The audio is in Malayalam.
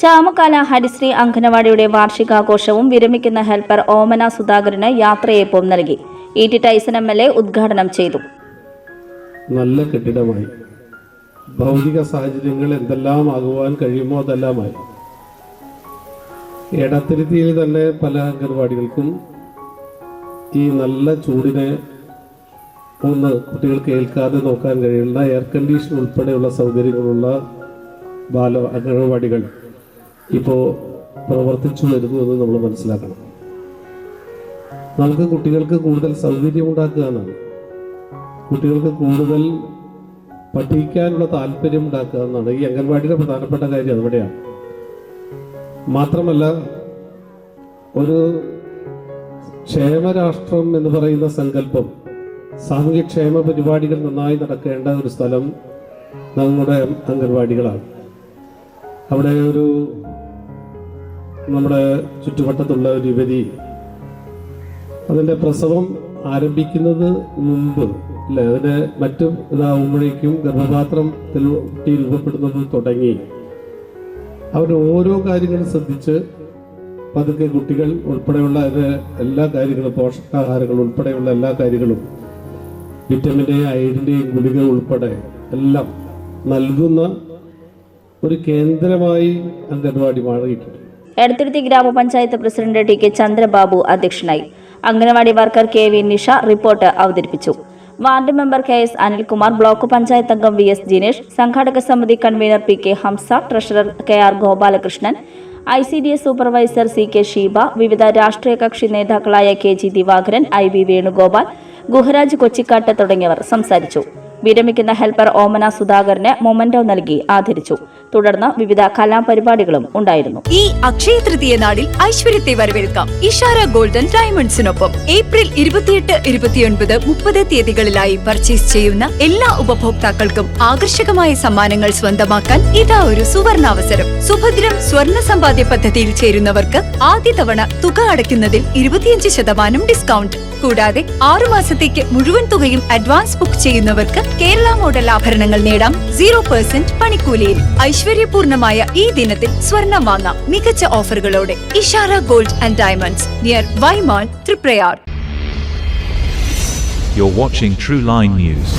ചാമക്കാല ഹരിശ്രീ അംഗനവാടിയുടെ വാർഷികാഘോഷവും വിരമിക്കുന്ന ഹെൽപ്പർ ഓമന സുധാകരന് യാത്രയയപ്പും നൽകി. E T Tyson M L A ഉദ്ഘാടനം ചെയ്തു. നല്ല കെട്ടിടമായി. ഭൗതിക സാഹചര്യങ്ങൾ എന്തെല്ലാം ആകുവാൻ കഴിയുമോ അതെല്ലാമായി. എടത്തിരുത്തിയിൽ തന്നെ പല അംഗൻവാടികൾക്കും ഈ നല്ല ചൂടിനെ ഒന്ന് കുട്ടികൾക്ക് ഏൽക്കാതെ നോക്കാൻ കഴിയുന്ന എയർ കണ്ടീഷൻ ഉൾപ്പെടെയുള്ള സൗകര്യങ്ങളുള്ള ബാല അംഗൻവാടികൾ ഇപ്പോൾ പ്രവർത്തിച്ചു വരുന്നു എന്ന് നമ്മൾ മനസ്സിലാക്കണം. നമുക്ക് കുട്ടികൾക്ക് കൂടുതൽ സൗകര്യം ഉണ്ടാക്കുക എന്നാണ്. കുട്ടികൾക്ക് കൂടുതൽ പഠിക്കാനുള്ള താല്പര്യം ഉണ്ടാക്കുക എന്നാണ്. ഈ അംഗൻവാടിയുടെ പ്രധാനപ്പെട്ട കാര്യം അവിടെയാണ്. മാത്രമല്ല ഒരു ക്ഷേമരാഷ്ട്രം എന്ന് പറയുന്ന സങ്കല്പം സാമൂഹ്യക്ഷേമ പരിപാടികൾ നന്നായി നടക്കേണ്ട ഒരു സ്ഥലം നമ്മുടെ അംഗൻവാടികളാണ്. അവിടെ ഒരു നമ്മുടെ ചുറ്റുവട്ടത്തുള്ള ഒരു യുവതി. അതിന്റെ പ്രസവം ആരംഭിക്കുന്നത് മുമ്പ് അല്ലെ? അതിന്റെ മറ്റു ഇതാവുമ്പോഴേക്കും ഗർഭപാത്രം കുട്ടി രൂപപ്പെടുന്നത് തുടങ്ങി. അവർ ഓരോ കാര്യങ്ങളും ശ്രദ്ധിച്ച് പതുക്കെ കുട്ടികൾ ഉൾപ്പെടെയുള്ള അതിന്റെ എല്ലാ കാര്യങ്ങളും പോഷകാഹാരങ്ങൾ ഉൾപ്പെടെയുള്ള എല്ലാ കാര്യങ്ങളും വിറ്റമിന്റെ അയഡിന്റെയും ഗുളിക ഉൾപ്പെടെ എല്ലാം നൽകുന്ന ഒരു കേന്ദ്രമായി അംഗൻവാടി മാറിയിട്ടുണ്ട്. എടത്തിരുത്തി ഗ്രാമപഞ്ചായത്ത് പ്രസിഡന്റ് ടി കെ ചന്ദ്രബാബു അധ്യക്ഷനായി. Anganwadi worker K V Nisha report അവതരിപ്പിച്ചു. Ward member K S Anilkumar block panchayat അംഗം വി എസ് ജിനേഷ് സംഘാടക സമിതി convener P K Hamza treasurer K R Gopalakrishnan I C D S supervisor C K Sheeba വിവിധ രാഷ്ട്രീയ കക്ഷി നേതാക്കളായ K G Divakaran I V Venugopal Guharaj Kochikkattu തുടങ്ങിയവർ സംസാരിച്ചു. വിരമിക്കുന്ന ഹെൽപ്പർ ഓമന സുധാകരന് മൊമന്റോ നൽകി ആദരിച്ചു. തുടർന്ന് വിവിധ കലാപരിപാടികളും ഉണ്ടായിരുന്നു. ഈ അക്ഷയ തൃതീയ നാളിൽ ഐശ്വര്യത്തെ വരവേൽക്കാം. ഇഷാര ഗോൾഡൻ ഡയമണ്ട്സിനൊപ്പം ഏപ്രിൽ ഇരുപത്തിയെട്ട് ഇരുപത്തിയൊൻപത് മുപ്പത് തീയതികളിലായി പർച്ചേസ് ചെയ്യുന്ന എല്ലാ ഉപഭോക്താക്കൾക്കും ആകർഷകമായ സമ്മാനങ്ങൾ സ്വന്തമാക്കാൻ ഇതാ ഒരു സുവർണാവസരം. സുഭദ്രം സ്വർണ സമ്പാദ്യ പദ്ധതിയിൽ ചേരുന്നവർക്ക് ആദ്യ തവണ തുക അടയ്ക്കുന്നതിൽ ഇരുപത്തിയഞ്ച് ശതമാനം ഡിസ്കൗണ്ട് കൂടാതെ ആറുമാസത്തേക്ക് മുഴുവൻ തുകയും അഡ്വാൻസ് ബുക്ക് ചെയ്യുന്നവർക്ക് കേരള മോഡൽ ആഭരണങ്ങൾ നേടാം. സീറോ പെർസെന്റ് പണിക്കൂലിയിൽ ഐശ്വര്യപൂർണമായ ഈ ദിനത്തിൽ സ്വർണം വാങ്ങാം. മികച്ച ഓഫറുകളോടെ Ishara gold and diamonds near Y mall Thriprayar. You're watching True Line News.